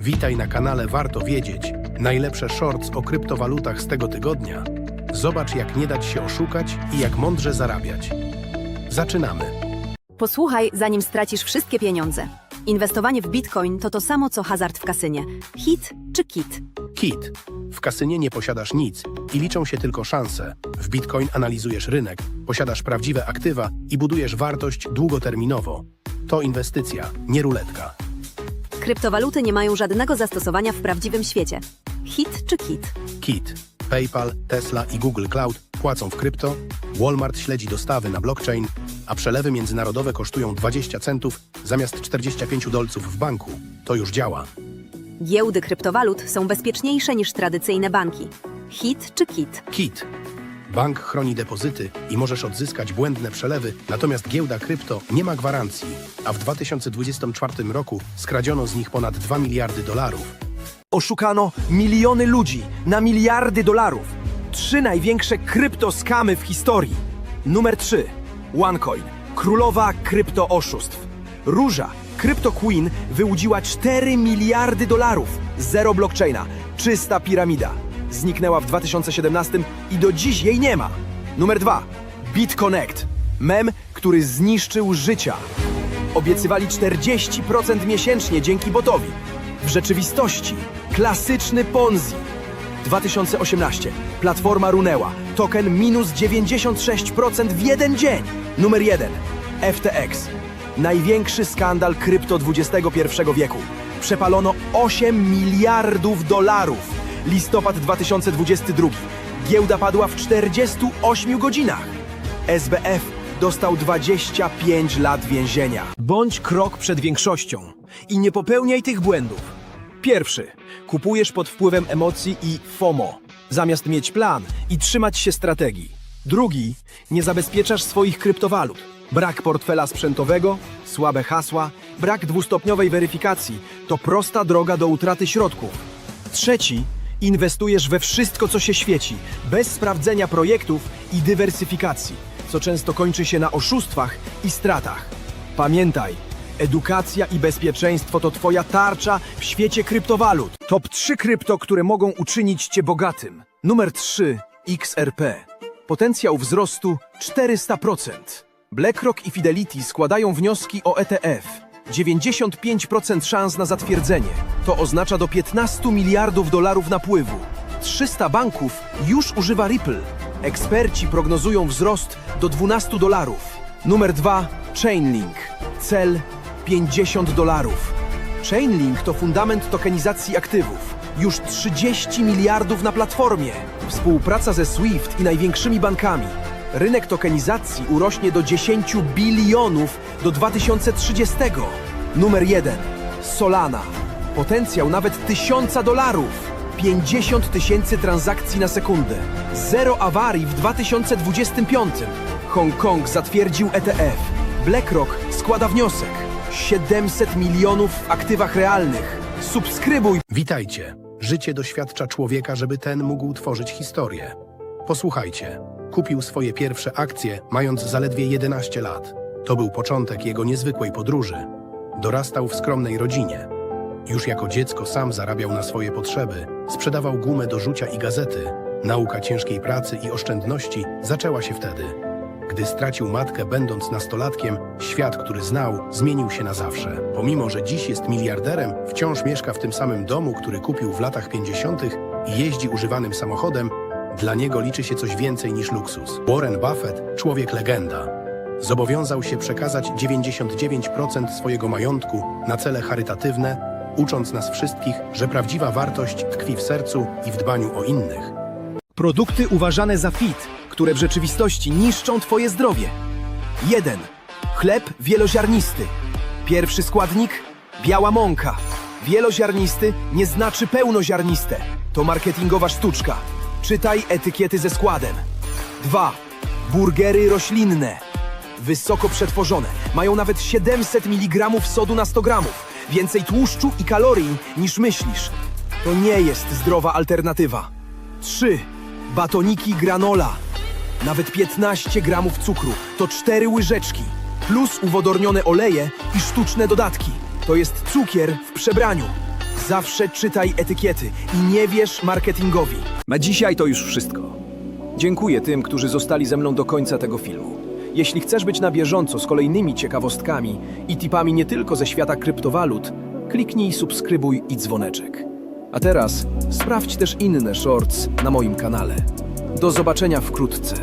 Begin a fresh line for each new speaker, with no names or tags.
Witaj na kanale Warto Wiedzieć. Najlepsze shorts o kryptowalutach z tego tygodnia. Zobacz, jak nie dać się oszukać i jak mądrze zarabiać. Zaczynamy.
Posłuchaj, zanim stracisz wszystkie pieniądze. Inwestowanie w bitcoin to to samo co hazard w kasynie. Hit czy kit?
KIT. W kasynie nie posiadasz nic i liczą się tylko szanse. W Bitcoin analizujesz rynek, posiadasz prawdziwe aktywa i budujesz wartość długoterminowo. To inwestycja, nie ruletka.
Kryptowaluty nie mają żadnego zastosowania w prawdziwym świecie. Hit czy kit?
KIT. PayPal, Tesla i Google Cloud płacą w krypto, Walmart śledzi dostawy na blockchain, a przelewy międzynarodowe kosztują 20 centów zamiast 45 dolców w banku. To już działa.
Giełdy kryptowalut są bezpieczniejsze niż tradycyjne banki. Hit czy kit?
KIT. Bank chroni depozyty i możesz odzyskać błędne przelewy, natomiast giełda krypto nie ma gwarancji, a w 2024 roku skradziono z nich ponad 2 miliardy dolarów.
Oszukano miliony ludzi na miliardy dolarów. Trzy największe kryptoskamy w historii. Numer 3. OneCoin. Królowa kryptooszustw. Róża. Crypto Queen wyłudziła 4 miliardy dolarów. Zero blockchaina. Czysta piramida. Zniknęła w 2017 i do dziś jej nie ma. Numer 2. BitConnect. Mem, który zniszczył życia. Obiecywali 40% miesięcznie dzięki botowi. W rzeczywistości klasyczny Ponzi. 2018. Platforma runęła. Token minus 96% w jeden dzień. Numer 1. FTX. Największy skandal krypto XXI wieku. Przepalono 8 miliardów dolarów. Listopad 2022. Giełda padła w 48 godzinach. SBF dostał 25 lat więzienia. Bądź krok przed większością i nie popełniaj tych błędów. Pierwszy. Kupujesz pod wpływem emocji i FOMO, zamiast mieć plan i trzymać się strategii. Drugi. Nie zabezpieczasz swoich kryptowalut. Brak portfela sprzętowego, słabe hasła, brak dwustopniowej weryfikacji to prosta droga do utraty środków. Trzeci. Inwestujesz we wszystko, co się świeci, bez sprawdzenia projektów i dywersyfikacji, co często kończy się na oszustwach i stratach. Pamiętaj, edukacja i bezpieczeństwo to Twoja tarcza w świecie kryptowalut. Top 3 krypto, które mogą uczynić Cię bogatym. Numer 3 XRP. Potencjał wzrostu 400%. BlackRock i Fidelity składają wnioski o ETF. 95% szans na zatwierdzenie. To oznacza do 15 miliardów dolarów napływu. 300 banków już używa Ripple. Eksperci prognozują wzrost do 12 dolarów. Numer 2 Chainlink. Cel 50 dolarów. Chainlink to fundament tokenizacji aktywów. Już 30 miliardów na platformie. Współpraca ze SWIFT i największymi bankami. Rynek tokenizacji urośnie do 10 bilionów do 2030. Numer 1. Solana. Potencjał nawet 1000 dolarów. 50 tysięcy transakcji na sekundę. Zero awarii w 2025. Hongkong zatwierdził ETF. BlackRock składa wniosek. 700 milionów w aktywach realnych. Subskrybuj.
Witajcie. Życie doświadcza człowieka, żeby ten mógł tworzyć historię. Posłuchajcie. Kupił swoje pierwsze akcje, mając zaledwie 11 lat. To był początek jego niezwykłej podróży. Dorastał w skromnej rodzinie. Już jako dziecko sam zarabiał na swoje potrzeby, sprzedawał gumę do rzucia i gazety. Nauka ciężkiej pracy i oszczędności zaczęła się wtedy. Gdy stracił matkę, będąc nastolatkiem, świat, który znał, zmienił się na zawsze. Pomimo, że dziś jest miliarderem, wciąż mieszka w tym samym domu, który kupił w latach 50. i jeździ używanym samochodem, dla niego liczy się coś więcej niż luksus. Warren Buffett, człowiek legenda. Zobowiązał się przekazać 99% swojego majątku na cele charytatywne, ucząc nas wszystkich, że prawdziwa wartość tkwi w sercu i w dbaniu o innych.
Produkty uważane za fit, które w rzeczywistości niszczą Twoje zdrowie. 1. Chleb wieloziarnisty. Pierwszy składnik biała mąka. Wieloziarnisty nie znaczy pełnoziarniste. To marketingowa sztuczka. Czytaj etykiety ze składem. 2. Burgery roślinne. Wysoko przetworzone. Mają nawet 700 mg sodu na 100 gramów. Więcej tłuszczu i kalorii niż myślisz. To nie jest zdrowa alternatywa. 3. Batoniki granola. Nawet 15 gramów cukru to 4 łyżeczki. Plus uwodornione oleje i sztuczne dodatki. To jest cukier w przebraniu.
Zawsze czytaj etykiety i nie wierz marketingowi.
Na dzisiaj to już wszystko. Dziękuję tym, którzy zostali ze mną do końca tego filmu. Jeśli chcesz być na bieżąco z kolejnymi ciekawostkami i tipami nie tylko ze świata kryptowalut, kliknij subskrybuj i dzwoneczek. A teraz sprawdź też inne shorts na moim kanale. Do zobaczenia wkrótce.